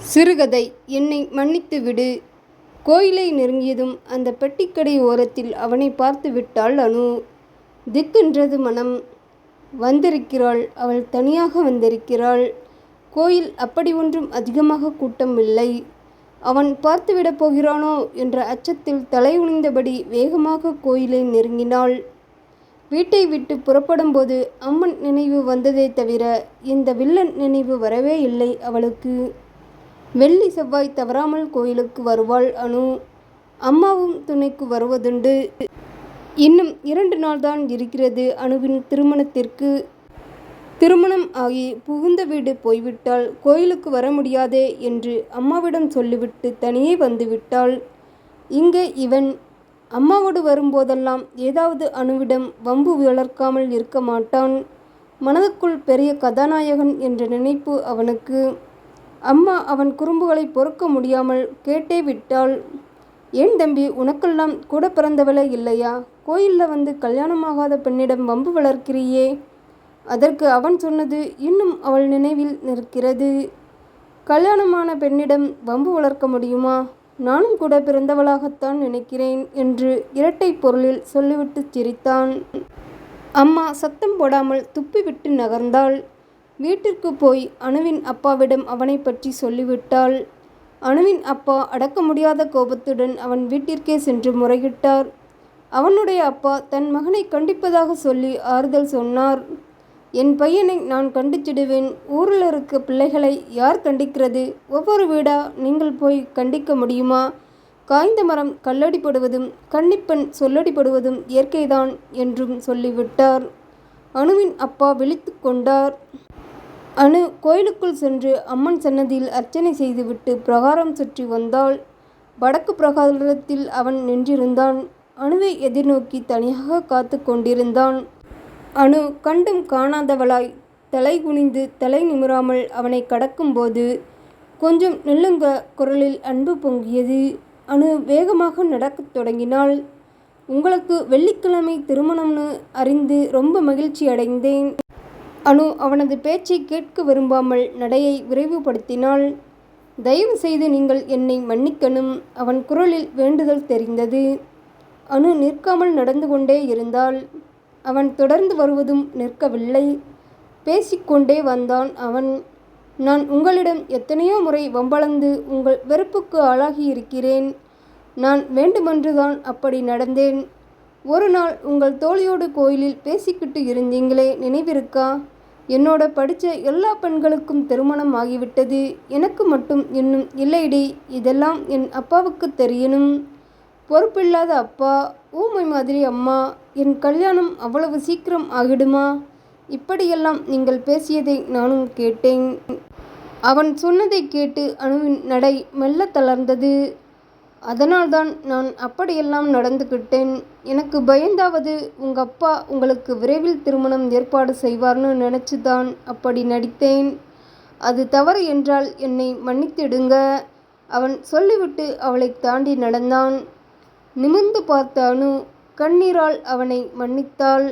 சிறுகதை என்னை மன்னித்து விடு கோயிலை நெருங்கியதும் அந்த பெட்டிக்கடை ஓரத்தில் அவனை பார்த்து விட்டாள் அனு. திக்கின்றது மனம். வந்திருக்கிறாள் அவள் தனியாக வந்திருக்கிறாள். கோயில் அப்படி ஒன்றும் அதிகமாக கூட்டம் இல்லை. அவன் பார்த்துவிடப் போகிறானோ என்ற அச்சத்தில் தலைகுனிந்தபடி வேகமாக கோயிலை நெருங்கினாள். வீட்டை விட்டு புறப்படும்போது அம்மன் நினைவு வந்ததே தவிர இந்த வில்லன் நினைவு வரவே இல்லை அவளுக்கு. வெள்ளி செவ்வாய் தவறாமல் கோயிலுக்கு வருவாள் அனு. அம்மாவும் துணைக்கு வருவதுண்டு. இன்னும் இரண்டு நாள்தான் இருக்கிறது அணுவின் திருமணத்திற்கு. திருமணம் ஆகி புகுந்த வீடு போய்விட்டால் கோயிலுக்கு வர முடியாதே என்று அம்மாவிடம் சொல்லிவிட்டு தனியே வந்துவிட்டாள். இங்கே இவன். அம்மாவோடு வரும்போதெல்லாம் ஏதாவது அணுவிடம் வம்பு வளர்க்காமல் இருக்க மாட்டான். மனதுக்குள் பெரிய கதாநாயகன் என்ற நினைப்பு அவனுக்கு. அம்மா அவன் குறும்புகளை பொறுக்க முடியாமல் கேட்டே விட்டாள். ஏன் தம்பி உனக்கெல்லாம் கூட பிறந்தவளே இல்லையா? கோயிலில் வந்து கல்யாணமாகாத பெண்ணிடம் வம்பு வளர்க்கிறியே. அதற்கு அவன் சொன்னது இன்னும் அவள் நினைவில் நிற்கிறது. கல்யாணமான பெண்ணிடம் வம்பு வளர்க்க முடியுமா? நானும் கூட பிறந்தவளாகத்தான் நினைக்கிறேன் என்று இரட்டை பொருளில் சொல்லிவிட்டு சிரித்தான். அம்மா சத்தம் போடாமல் துப்பிவிட்டு நகர்ந்தாள். வீட்டிற்கு போய் அணுவின் அப்பாவிடம் அவனை பற்றி சொல்லிவிட்டாள். அணுவின் அப்பா அடக்க முடியாத கோபத்துடன் அவன் வீட்டிற்கே சென்று முறையிட்டார். அவனுடைய அப்பா தன் மகனை கண்டிப்பதாக சொல்லி ஆறுதல் சொன்னார். என் பையனை நான் கண்டிச்சிடுவேன் ஊரில் இருக்க பிள்ளைகளை யார் கண்டிக்கிறது? ஒவ்வொரு வீடா நீங்கள் போய் கண்டிக்க முடியுமா? காய்ந்த மரம் கல்லடிப்படுவதும் கன்னிப்பெண் சொல்லடிப்படுவதும் இயற்கைதான் என்றும் சொல்லிவிட்டார். அணுவின் அப்பா விழித்து கொண்டார். அணு கோயிலுக்குள் சென்று அம்மன் சன்னதியில் அர்ச்சனை செய்துவிட்டு பிரகாரம் சுற்றி வந்தாள். வடக்கு பிரகாரத்தில் அவன் நின்றிருந்தான். அணுவை எதிர்நோக்கி தனியாக காத்து கொண்டிருந்தான். அணு கண்டும் காணாதவளாய் தலை குனிந்து தலை நிமிராமல் அவனை கடக்கும்போது கொஞ்சம் நில்லுங்க குரலில் அன்பு பொங்கியது. அணு வேகமாக நடக்கத் தொடங்கினாள். உங்களுக்கு வெள்ளிக்கிழமை திருமணம்னு அறிந்து ரொம்ப மகிழ்ச்சி அடைந்தேன் அனு அவனது பேச்சை கேட்க விரும்பாமல் நடையை விரைவுபடுத்தினாள். தயவு செய்து நீங்கள் என்னை மன்னிக்கணும். அவன் குரலில் வேண்டுதல் தெரிந்தது அனு நிற்காமல் நடந்து கொண்டே இருந்தாள். அவன் தொடர்ந்து வருவதும் நிற்கவில்லை. பேசிக்கொண்டே வந்தான் அவன். நான் உங்களிடம் எத்தனையோ முறை வம்பளந்து உங்கள் வெறுப்புக்கு ஆளாகி இருக்கிறேன் நான் வேண்டுமென்றுதான் அப்படி நடந்தேன். ஒரு நாள் உங்கள் தோழியோடு கோயிலில் பேசிக்கிட்டு இருந்தீங்களே நினைவிருக்கா? என்னோட படித்த எல்லா பெண்களுக்கும் திருமணம் ஆகிவிட்டது. எனக்கு மட்டும் இன்னும் இல்லைடி. இதெல்லாம் என் அப்பாவுக்கு தெரியணும். பொறுப்பில்லாத அப்பா ஊமை மாதிரி அம்மா என் கல்யாணம் அவ்வளவு சீக்கிரம் ஆகிடுமா? இப்படியெல்லாம் நீங்கள் பேசியதை நானும் கேட்டேன். அவன் சொன்னதை கேட்டு அணுவின் நடை மெல்ல தளர்ந்தது. அதனால்தான் நான் அப்படியெல்லாம் நடந்துக்கிட்டேன் எனக்கு பயந்தாவது உங்கள் அப்பா உங்களுக்கு விரைவில் திருமணம் ஏற்பாடு செய்வார்னு நினச்சி தான் அப்படி நடித்தேன். அது தவறு என்றால் என்னை மன்னித்திடுங்க. அவன் சொல்லிவிட்டு அவளை தாண்டி நடந்தான். நிமிர்ந்து பார்த்த அணு கண்ணீரால் அவனை மன்னித்தாள்.